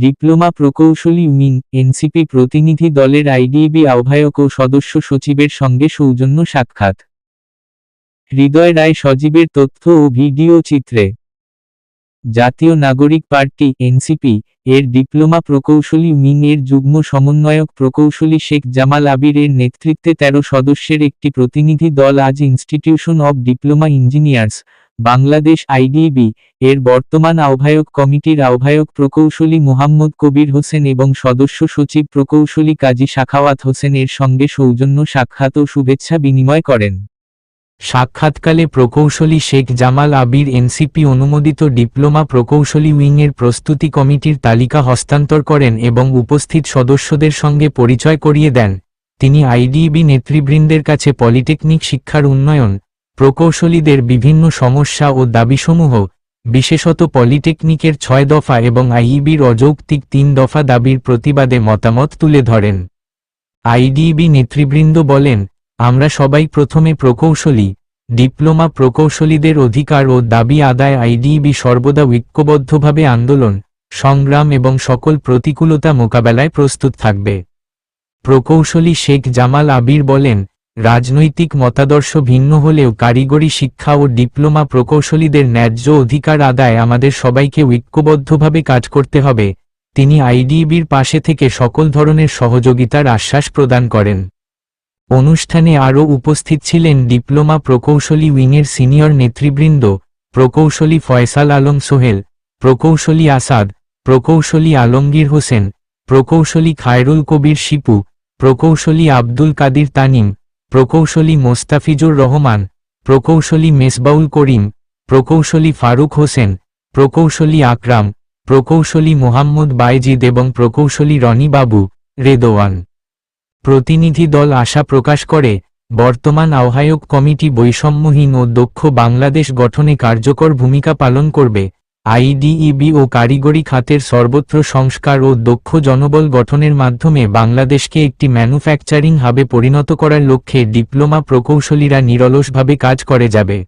Diploma প্রকৌশলী wing NCP প্রতিনিধি দলের আইডিবি আহ্বায়ক ও সদস্য সচিবের সঙ্গে সৌজন্য সাক্ষাৎ। হৃদয় রায় সজীবের তথ্য ও ভিডিও চিত্রে। জাতীয় নাগরিক পার্টি, এনসিপি, এর ডিপ্লোমা প্রকৌশলী উইং এর যুগ্ম সমন্বয়ক প্রকৌশলী শেখ জামাল আবির এর নেতৃত্বে তেরো সদস্যের একটি প্রতিনিধি দল আজ institution of diploma engineers Bangladesh IDB এর বর্তমান আহ্বায়ক কমিটির আহ্বায়ক প্রকৌশলী মোহাম্মদ কবির হোসেন এবং সদস্য সচিব প্রকৌশলী কাজী শাখাওয়াত হোসেন এর সঙ্গে সৌজন্য সাক্ষাৎ ও শুভেচ্ছা বিনিময় করেন। সাক্ষাৎকালে প্রকৌশলী শেখ জামাল আবির এনসিপি অনুমোদিত ডিপ্লোমা প্রকৌশলী উইংয়ের প্রস্তুতি কমিটির তালিকা হস্তান্তর করেন এবং উপস্থিত সদস্যদের সঙ্গে পরিচয় করিয়ে দেন। তিনি আইডিবি নেতৃবৃন্দের কাছে পলিটেকনিক শিক্ষার উন্নয়ন প্রকৌশলীদের বিভিন্ন সমস্যা ও দাবিসমূহ, বিশেষত পলিটেকনিকের ছয় দফা এবং আইইবির অযৌক্তিক তিন দফা দাবির প্রতিবাদে মতামত তুলে ধরেন। আইডিবি নেতৃবৃন্দ বলেন, আমরা সবাই প্রথমে প্রকৌশলী, ডিপ্লোমা প্রকৌশলীদের অধিকার ও দাবি আদায় আইডিবি সর্বদা ঐক্যবদ্ধভাবে আন্দোলন, সংগ্রাম এবং সকল প্রতিকূলতা মোকাবেলায় প্রস্তুত থাকবে। প্রকৌশলী শেখ জামাল আবির বলেন রাজনৈতিক মতাদর্শ ভিন্ন হলেও কারিগরি শিক্ষা ও ডিপ্লোমা প্রকৌশলীদের ন্যায্য অধিকার আদায় আমাদের সবাইকে ঐক্যবদ্ধভাবে কাজ করতে হবে, তিনি আইডিবির পাশে থেকে সকল ধরনের সহযোগিতার আশ্বাস প্রদান করেন। অনুষ্ঠানে আরও উপস্থিত ছিলেন ডিপ্লোমা প্রকৌশলী উইংয়ের সিনিয়র নেতৃবৃন্দ, প্রকৌশলী ফয়সাল আলম সোহেল, প্রকৌশলী আসাদ, প্রকৌশলী আলমগীর হোসেন, প্রকৌশলী খায়রুল কবির শিপু, প্রকৌশলী আব্দুল কাদির তানিম প্রকৌশলী মোস্তাফিজুর রহমান, প্রকৌশলী মেসবাউল করিম, প্রকৌশলী ফারুক হোসেন, প্রকৌশলী আকরাম, প্রকৌশলী মোহাম্মদ বাইজিদ এবং প্রকৌশলী রনি বাবু রেদোয়ান। প্রতিনিধি দল আশা প্রকাশ করে, বর্তমান আহ্বায়ক কমিটি বৈষম্যহীন ও দক্ষ বাংলাদেশ গঠনে কার্যকর ভূমিকা পালন করবে। আইডিইবি ও কারিগরি খাতের সর্বত্র সংস্কার ও দক্ষ জনবল গঠনের মাধ্যমে বাংলাদেশকে একটি ম্যানুফ্যাকচারিং হাবে পরিণত করার লক্ষ্যে ডিপ্লোমা প্রকৌশলীরা নিরলসভাবে কাজ করে যাবে।